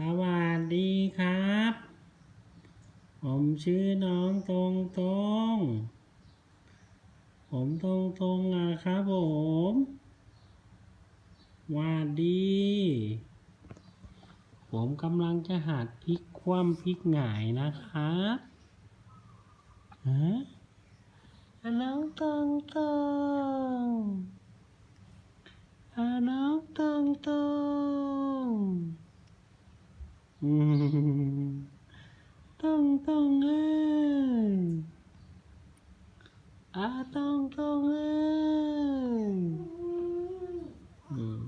สวัสดีครับ ผมชื่อน้องตรงตรงผมตรงตรงนะครับผมวัสดี ผมกำลังจะหัดพลิกคว่ำพลิกหงายนะครับฮะอะน้องตรงตรงน้องตรงตรง ตรงตรงเอ้ยอะตรงตรงเอ้ยอืม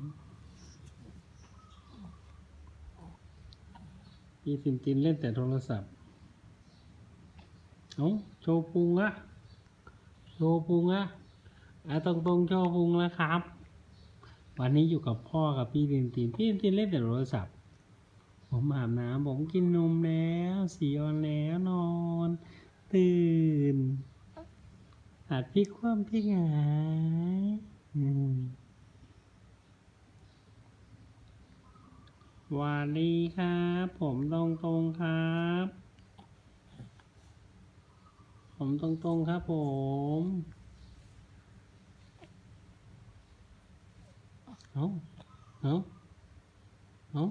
พี่ตินตินเล่นแต่โทรศัพท์เอ้าโชว์พุงอะโชว์พุงอะอะตรงตรงโชว์พุงแล้วครับ วันนี้อยู่กับพ่อกับพี่ตินตินพี่ตินตินเล่นแต่โทรศัพท์ ผมอาบน้ำผมกินนมแล้วสีออนแล้วนอน ตื่นหัดพลิกคว่ำพลิกหงายวัสดีครับ ผมตรงตรงครับ ผมตรงตรงครับผมเอาเอาเอา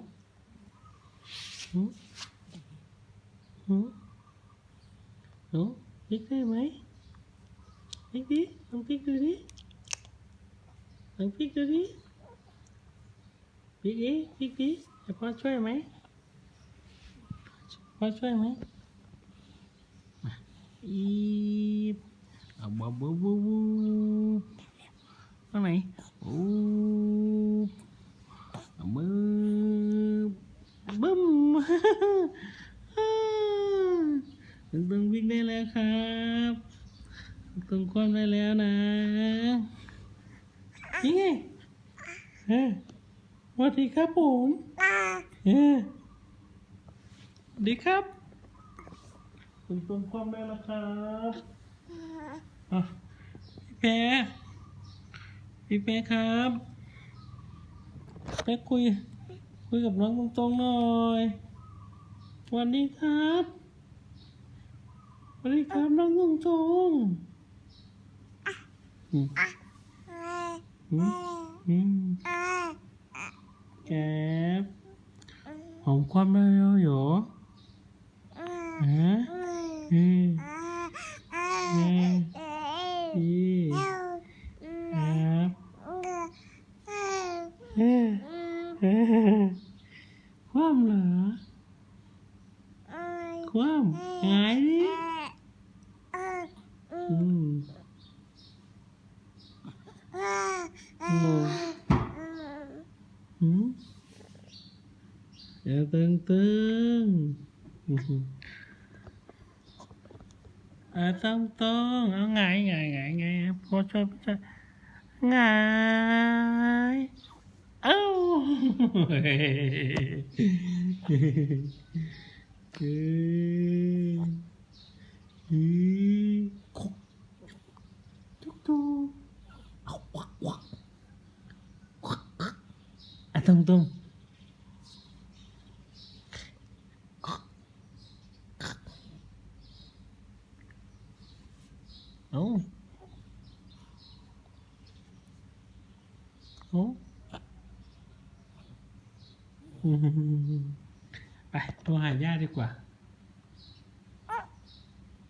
หืมหืมอาพลิกได้ไหมพลิกดิลองพลิกดูดิลองพลิกดูดิพลิกดิพลิกดิให้พ่อช่วยไหมพ่อช่วยไหมมาอีบเอาบ๊บบ๊บบ๊บบ๊บข้างไหนโอ้เอาบึ้ม บึ้มตึงตึงวิ่งได้แล้วครับตึงความได้แล้วนะนี่ไงเฮ้ยสวัสดีครับผมเออสวัสดีครับคุณตรงความได้แล้วครับอะพี่แพรพี่แพรครับแพรคุย คุยกับน้องตรงๆหน่อยสวัสดีครับสวัสดีครับน้องตรงๆอืมอืมอืมแก๊บผมความได้แล้วเหรอฮะเฮ้เฮ้พี่ครับเฮ้เฮ้ความเหรอ ความหายดิอืมอืมอืมอย่าตึงตึงอื้อหื ออ่าต้องต้องเอาไง โทรหาญาติดีกว่า